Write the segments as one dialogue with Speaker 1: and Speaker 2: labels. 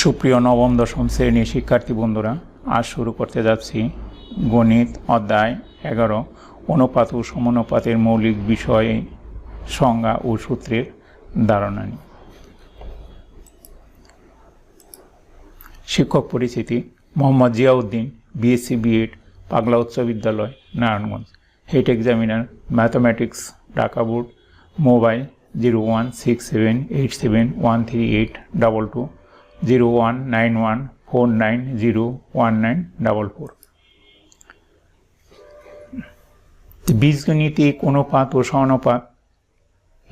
Speaker 1: সুপ্রিয় নবম, দশম শ্রেণির শিক্ষার্থী বন্ধুরা, আজ শুরু করতে যাচ্ছি গণিত অধ্যায় এগারো, অনুপাত ও সমানুপাতের মৌলিক বিষয়ে সংজ্ঞা ও সূত্রের ধারণা নিয়ে। শিক্ষক পরিচিতি, মোহাম্মদ জিয়াউদ্দিন, বিএসসি বিএড, পাগলা উচ্চ বিদ্যালয়, Narayanganj. Head examiner, mathematics, Dhaka board, mobile zero one six seven eight seven one three eight double two. Zero one nine one four nine zero one nine double four বীজগণিতিক অনুপাত ও সমানুপাত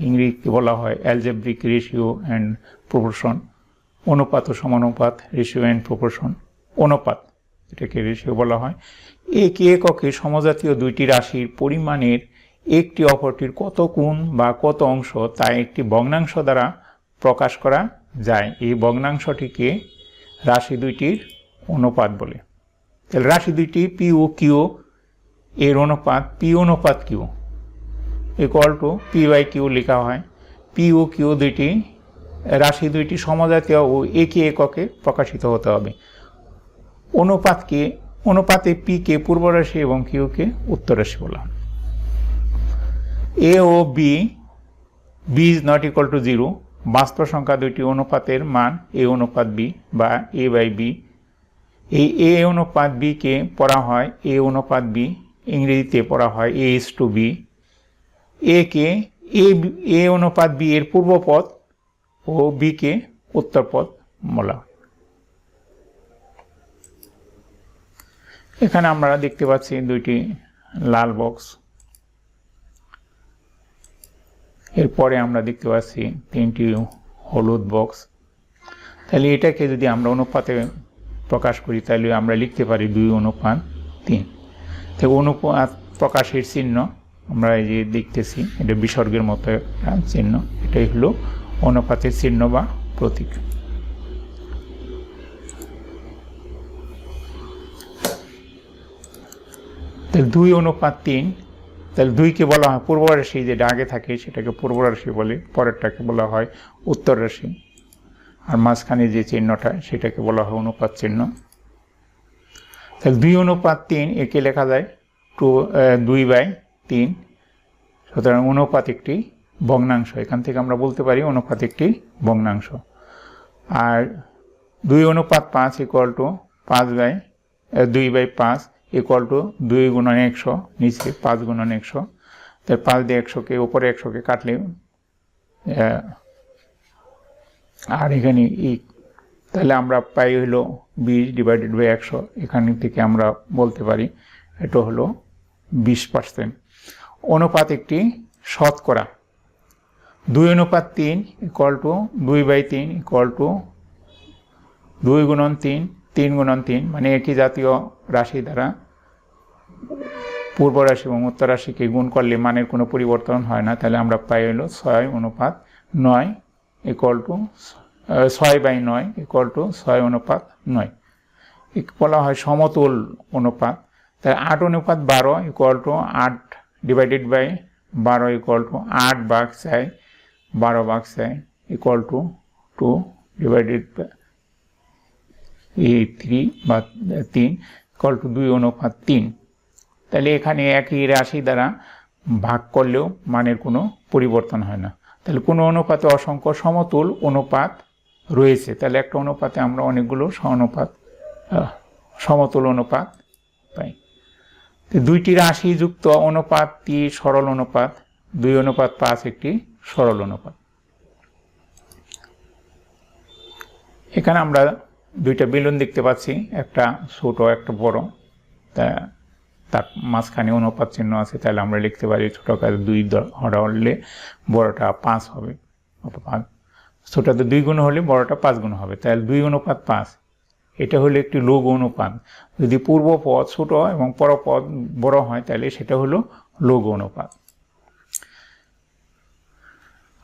Speaker 1: ইংরেজিতে বলা হয় algebraic ratio and proportion অনুপাত ও সমানুপাত ratio and proportion অনুপাত, এটাকে রেশিও বলা হয়। একে এককে সমজাতীয় দুইটি রাশির পরিমাণের একটি অপরটির কত গুণ বা কত অংশ তা একটি ভগ্নাংশ দ্বারা প্রকাশ করা যায়। এই ভগ্নাংশটিকে রাশি দুইটির অনুপাত বলে। তাহলে রাশি দুইটি পি ও কিউ এর অনুপাত পি অনুপাত Q equal to P by Q লেখা হয়। পি ও কিউ দুইটি, রাশি দুইটি সমজাতীয় ও একে এককে প্রকাশিত হতে হবে। অনুপাতকে অনুপাতে পিকে পূর্ব রাশি এবং কিউকে উত্তর রাশি বলা হয়। A O B B is not equal to zero বাস্তব সংখ্যা দুইটি অনুপাতের মান এ অনুপাত বি বা এ বাই বি। এই এ অনুপাত বিকে পড়া হয় এ অনুপাত বি, ইংরেজিতে পড়া হয় এ ইস টু বি। এ কে এ অনুপাত বি এর পূর্বপদ ও বিকে উত্তরপদ বলা এখানে আমরা দেখতে পাচ্ছি দুইটি লাল বক্স। এরপরে আমরা দেখতে পাচ্ছি তিনটি হলুদ বক্স তাহলে এটাকে যদি আমরা অনুপাতে প্রকাশ করি, তাহলে আমরা লিখতে পারি দুই অনুপাত তিন। তো অনুপাত প্রকাশের চিহ্ন, আমরা এই যে দেখতেছি, এটা বিসর্গের মতো একটা চিহ্ন। এটাই হলো অনুপাতের চিহ্ন বা প্রতীক। দুই অনুপাত তিন তাহলে দুইকে বলা হয়, পূর্ব রাশি যেটা আগে থাকে সেটাকে পূর্ব রাশি বলে, পরেরটাকে বলা হয় উত্তর রাশি। আর মাঝখানে যে চিহ্নটা, সেটাকে বলা হয় অনুপাত চিহ্ন। তাহলে দুই অনুপাত তিন, একে লেখা যায় টু দুই বাই তিন। সুতরাং অনুপাত একটি ভগ্নাংশ, এখান থেকে আমরা বলতে পারি অনুপাত একটি ভগ্নাংশ। আর দুই অনুপাত পাঁচ ইকুয়াল টু পাঁচ বাই দুই বাই পাঁচ ইকুয়াল টু দুই গুণন একশো, নিচে পাঁচ গুণন একশো। তার পাঁচ দিয়ে একশোকে, উপরে একশোকে কাটলে আর এখানে ই, তাহলে আমরা পাই হলো বিশ ডিভাইডেড বাই একশো। এখান থেকে আমরা বলতে পারি, এটা হলো বিশ পার্সেন্ট অনুপাত একটি শতকরা। দুই অনুপাত তিন ইকুয়াল টু দুই বাই তিন ইকুয়াল টু দুই গুণন তিন তিন গুণন তিন মানে একই জাতীয় রাশি দ্বারা পূর্ব রাশি এবং উত্তর রাশিকে গুণ করলে মানের কোনো পরিবর্তন হয় না, তাহলে আমরা পাই হলো ছয় অনুপাত নয় ইকুয়াল টু ছয় বাই নয় ইকুয়াল টু ছয় অনুপাত নয়। বলা হয় সমতুল অনুপাত। তাহলে আট অনুপাত বারো ইকুয়াল টু আট ডিভাইডেড বাই বারো ইকুয়াল টু আট বাঘ চাই, বারো বাঘ চাই equal to two divided by three বা তিন ইকুয়াল টু দুই অনুপাত তিন। তাহলে এখানে একই রাশি দ্বারা ভাগ করলেও মানের কোনো পরিবর্তন হয় না। তাহলে কোনো অনুপাতে অসংখ্য সমতুল অনুপাত রয়েছে। তাহলে একটা অনুপাতে আমরা অনেকগুলো সমানুপাত সমতুল অনুপাত পাই। দুইটি রাশি যুক্ত অনুপাতটি সরল অনুপাত, দুই অনুপাত পাঁচ একটি সরল অনুপাত। এখানে আমরা দুইটা বেলুন দেখতে পাচ্ছি, একটা ছোট, একটা বড়। তা তার মাঝখানে অনুপাত চিহ্ন আছে, তাহলে আমরা লিখতে পারি ছোটো কাজে দুই হলে বড়টা পাঁচ হবে ছোটোতে দুই গুণ হলে বড়টা পাঁচ গুণ হবে, তাহলে দুই অনুপাত পাঁচ। এটা হলো একটি লঘু অনুপাত। যদি পূর্ব পদ ছোট এবং পর পরপদ বড় হয়, তাহলে সেটা হলো লঘু অনুপাত।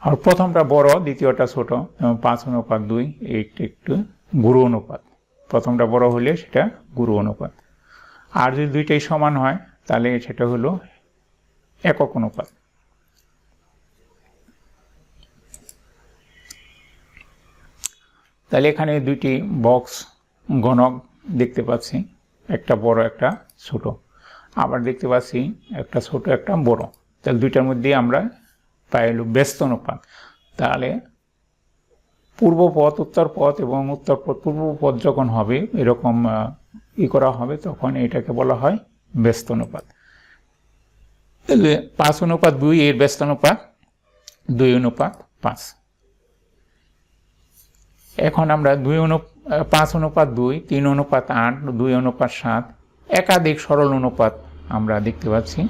Speaker 1: আর প্রথমটা বড়, দ্বিতীয়টা ছোট এবং পাঁচ অনুপাত দুই একটু একটু গুরু অনুপাত। প্রথমটা বড় হলে সেটা গুরু অনুপাত। আর যদি দুইটাই সমান হয়, তাহলে সেটা হলো একক অনুপাত। তাহলে এখানে দুইটি বক্স গণক দেখতে পাচ্ছি, একটা বড়, একটা ছোট। আবার দেখতে পাচ্ছি একটা ছোট, একটা বড়। তাহলে দুইটার মধ্যে আমরা পাই হলো ব্যস্ত অনুপাত। তাহলে পূর্ব পথ, উত্তর পথ এবং উত্তর পথ, পূর্ব পথ যখন হবে, এরকম ই করা হবে, তখন এটাকে বলা হয় ব্যস্ত অনুপাত তাহলে পাঁচ অনুপাত দুই, এর ব্যস্ত অনুপাত দুই অনুপাত পাঁচ। এখন আমরা দুই অনু, পাঁচ অনুপাত দুই, তিন অনুপাত আট, দুই অনুপাত সাত, একাধিক সরল অনুপাত আমরা দেখতে পাচ্ছি।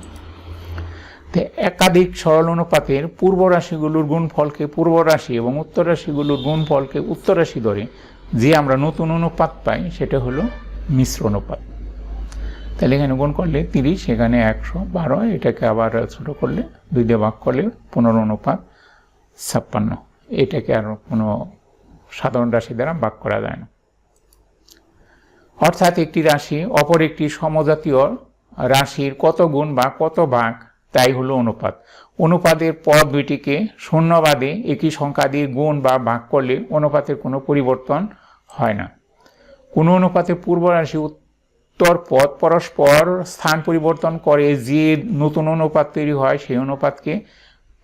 Speaker 1: একাধিক সরল অনুপাতের পূর্ব রাশিগুলোর গুণফলকে পূর্ব রাশি এবং উত্তর রাশিগুলোর গুণফলকে উত্তর রাশি ধরে যে আমরা নতুন অনুপাত পাই, সেটা হলো মিশ্র অনুপাত তাহলে এখানে গুণ করলে তিরিশ, এখানে একশো বারো, এটাকে আবার ছোট করলে দুই দিয়ে ভাগ করলে পনেরো অনুপাত ছাপ্পান্ন। এটাকে আর কোনো সাধারণ রাশি দ্বারা ভাগ করা যায় না। অর্থাৎ একটি রাশি অপর একটি সমজাতীয় রাশির কত গুণ বা কত ভাগ, তাই হলো অনুপাত। অনুপাতের পদ দুইটিকে শূন্যবাদে একই সংখ্যা দিয়ে গুণ বা ভাগ করলে অনুপাতের কোনো পরিবর্তন হয় না। কোনো অনুপাতে পূর্ব রাশি উত্তর পথ পরস্পর স্থান পরিবর্তন করে যে নতুন অনুপাত তৈরি হয় সেই অনুপাতকে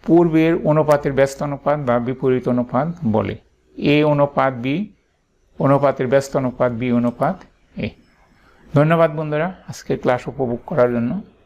Speaker 1: পূর্বের অনুপাতের ব্যস্ত অনুপাত বা বিপরীত অনুপাত বলে। এ অনুপাত বি, অনুপাতের ব্যস্ত অনুপাত বি, অনুপাত এ। ধন্যবাদ বন্ধুরা, আজকে ক্লাস উপভোগ করার জন্য।